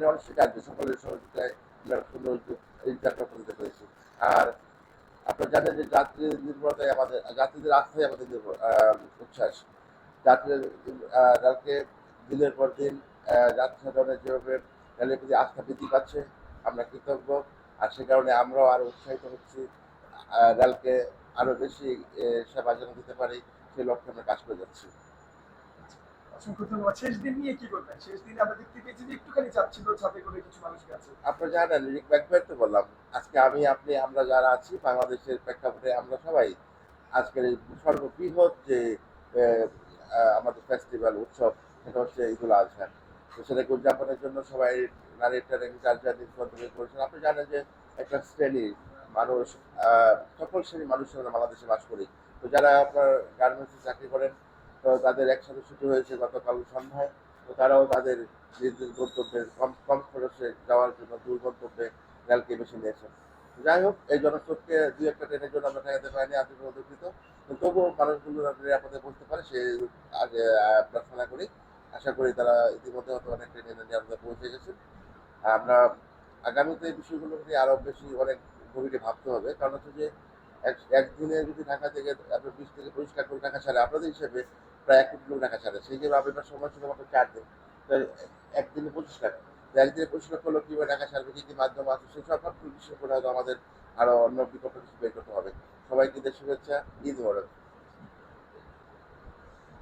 এখানে অনেক কাজ সকলের সহযোগিতায় আমরা সুন্দর এই যাত্রা করতে পেরেছি। আর আপনারা জানেন যে যাত্রী নির্ভরতায় আমাদের যাত্রীদের আস্থায় আমাদের উচ্ছ্বাস। যাত্রীদের আহ, দিনের পর দিন আহ, যেভাবে রেলের প্রতি আস্থা বৃদ্ধি পাচ্ছে আমরা কৃতজ্ঞ। আর সে কারণে আমরাও আরও উৎসাহিত হচ্ছি রেলকে আরও বেশি সেবা যেন দিতে পারি সেই লক্ষ্যে আমরা কাজ করে যাচ্ছি। বললাম, আজকে আমি, আপনি, আমরা যারা আছি, বাংলাদেশের প্রেক্ষাপটে আমরা সবাই আজকের যে আমাদের ফেস্টিভ্যাল উৎসব, সেটা হচ্ছে তো উদযাপনের জন্য সবাই করেছেন, আপনি জানেন যে একটা শ্রেণি মানুষ সকল শ্রেণির মানুষ আমরা বাংলাদেশে বাস করি। তো যারা আপনার গার্মেন্টসে চাকরি করেন তাদের একসাথে ছুটি হয়েছে গতকাল সন্ধ্যায়। তো তারাও তাদের নিজ নিজ গন্তব্যে, কম কম খরচে যাওয়ার জন্য দূর গন্তব্যে রেলকে বেছে নিয়েছেন যাই হোক, এই জনস্রোতকে দুই একটা ট্রেনের জন্য আমরা ঠেকাতে পারিনি, আজকে দুঃখিত। তবুও মানুষগুলো নিরাপদে পৌঁছতে পারে, সে আগে প্রার্থনা করি। আশা করি তারা ইতিমধ্যে হয়তো অনেক ট্রেনে নিরাপদে পৌঁছে গেছে। আমরা আগামীতে এই বিষয়গুলো নিয়ে আরও বেশি অনেক গভীরে ভাবতে হবে। কারণ হচ্ছে যে এক- একদিনে যদি ঢাকা থেকে আপনার বিশ থেকে পরিষ্কার করে ঢাকা ছাড়ে, আপনাদের হিসেবে প্রায় এক কোটি লোক টাকা ছাড়ে সেই জন্য আবেদনের সময় শুধুমাত্র চার দিন। একদিনে পঁচিশ লাখ। একদিনে পঁচিশ লক্ষ লোক কীভাবে টাকা ছাড়বে কী কী মাধ্যম আছে, সেই সব বিষয় করে হয়তো আমাদের আরও অন্য বিকল্প কিছু বের করতে হবে। সবাইকে দেশ শুভেচ্ছা, ঈদ মোবারক।